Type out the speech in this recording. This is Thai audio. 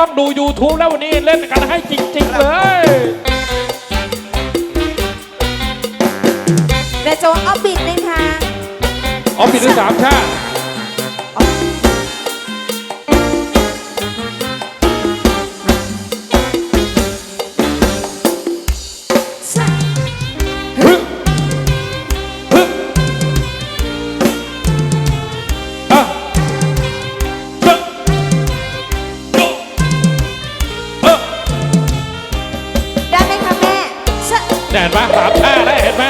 ต้องดู YouTube แล้ววันนี้เล่นกันให้จริง ๆ เลยกระโจนออฟบิทนะคะออฟฟิศทั้สามชาติ เห็นปะสามท่าแล้วเห็นไหม